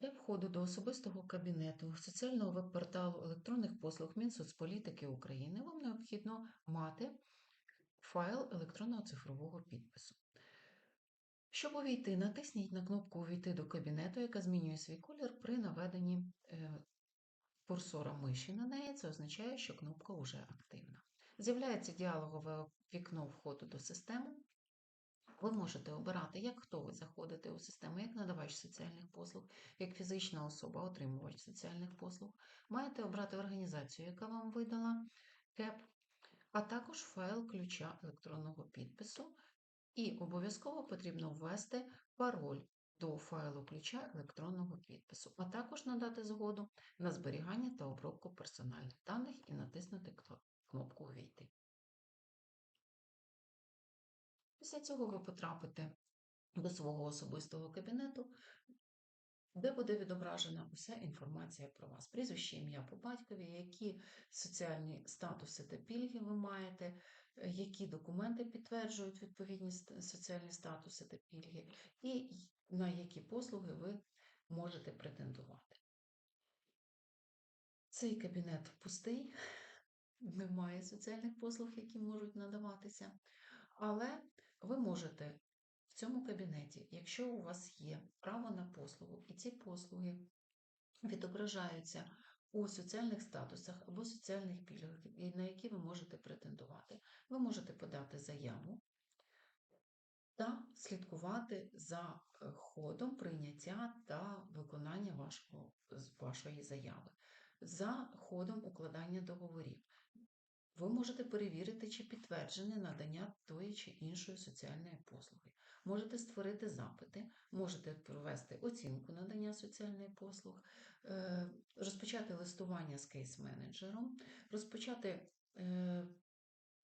Для входу до особистого кабінету соціального веб-порталу електронних послуг Мінсоцполітики України вам необхідно мати файл електронного цифрового підпису. Щоб увійти, натисніть на кнопку Увійти до кабінету, яка змінює свій колір при наведенні е, курсора миші на неї. Це означає, що кнопка вже активна. З'являється діалогове вікно входу до системи. Ви можете обирати, як хто ви заходите у систему, як надавач соціальних послуг, як фізична особа, отримувач соціальних послуг. Маєте обрати організацію, яка вам видала КЕП, а також файл ключа електронного підпису. І обов'язково потрібно ввести пароль до файлу ключа електронного підпису, а також надати згоду на зберігання та обробку персональних даних і натиснути кнопку Увійти. Після цього ви потрапите до свого особистого кабінету, де буде відображена уся інформація про вас. Прізвище, ім'я по батькові, які соціальні статуси та пільги ви маєте, е, які документи підтверджують відповідні соціальні статуси та пільги, і на які послуги ви можете претендувати. Цей кабінет пустий, немає соціальних послуг, які можуть надаватися, але ви можете в цьому кабінеті, якщо у вас є право на послугу, і ці послуги відображаються у соціальних статусах або соціальних пільгах, на які ви можете претендувати, ви можете подати заяву та слідкувати за е, ходом прийняття та виконання вашого, вашої заяви, за ходом укладання договорів. Ви можете перевірити, чи підтверджене надання тої чи іншої соціальної послуги. Можете створити запити, можете провести оцінку надання соціальної послуг, е, розпочати листування з кейс-менеджером, розпочати е,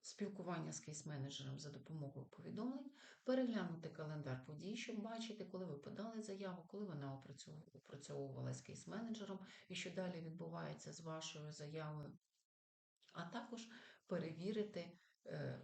спілкування з кейс-менеджером за допомогою повідомлень, переглянути календар подій, щоб бачити, коли ви подали заяву, коли вона опрацьовувалась кейс-менеджером і що далі відбувається з вашою заявою а також перевірити е.